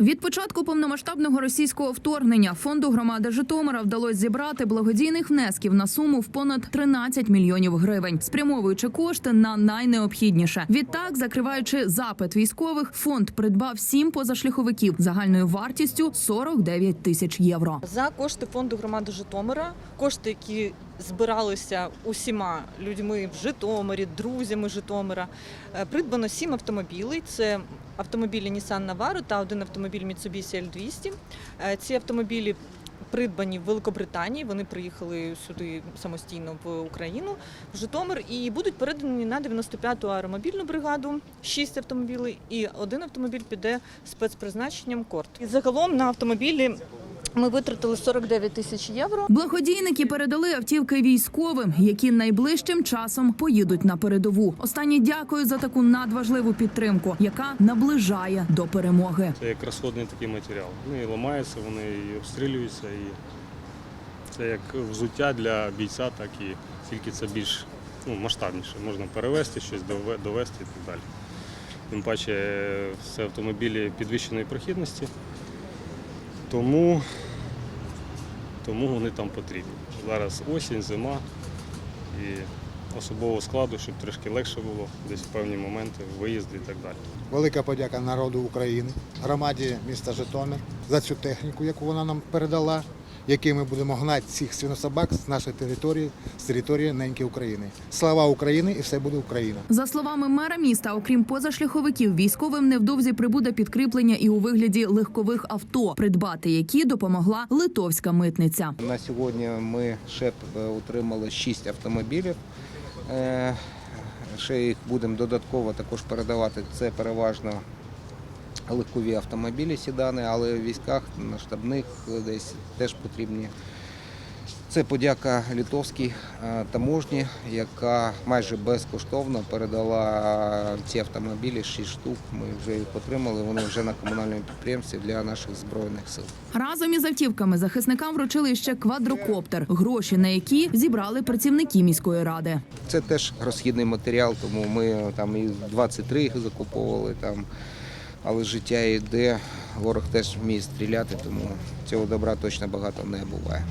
Від початку повномасштабного російського вторгнення фонду громади Житомира вдалося зібрати благодійних внесків на суму в понад 13 мільйонів гривень, спрямовуючи кошти на найнеобхідніше. Відтак, закриваючи запит військових, фонд придбав сім позашляховиків загальною вартістю 49 тисяч євро. За кошти фонду громади Житомира, кошти, які збиралися усіма людьми в Житомирі, друзями Житомира, е, придбано сім автомобілів. Це автомобілі Nissan Navara та один автомобіль Mitsubishi L200. Е, Ці автомобілі придбані в Великобританії. Вони приїхали сюди самостійно в Україну, в Житомир, і будуть передані на 95-ту аеромобільну бригаду. Шість автомобілів, і один автомобіль піде спецпризначенням корт. І загалом на автомобілі. Ми витратили 49 тисяч євро. Благодійники передали автівки військовим, які найближчим часом поїдуть на передову. Останні дякую за таку надважливу підтримку, яка наближає до перемоги. Це як розходний такий матеріал. Вони і ламаються, вони і обстрілюються. І це як взуття для бійця, так і тільки це більш ну, масштабніше. Можна перевезти щось, довести і так далі. Тим паче це автомобілі підвищеної прохідності, тому, тому вони там потрібні. Зараз осінь, зима і особового складу, щоб трішки легше було, десь в певні моменти, виїзди і так далі. Велика подяка народу України, громаді міста Житомир за цю техніку, яку вона нам передала, який ми будемо гнати цих свинособак з нашої території, з території неньки України. Слава Україні і все буде Україна! За словами мера міста, окрім позашляховиків, військовим невдовзі прибуде підкріплення і у вигляді легкових авто, придбати які допомогла литовська митниця. На сьогодні ми ще е, отримали 6 автомобілів. Е, Ще їх будемо додатково також передавати. Це переважно легкові автомобілі, сідани, але в військах на штабних десь теж потрібні. Це подяка литовській е, таможні, яка майже безкоштовно передала ці автомобілі, 6 штук. Ми вже їх отримали. Вони вже на комунальному підприємстві для наших збройних сил. Разом із автівками захисникам вручили ще квадрокоптер, гроші на які зібрали працівники міської ради. Це теж розхідний матеріал, тому ми там і 23 їх закуповували там. Але життя йде, ворог теж вміє стріляти, тому цього добра точно багато не буває.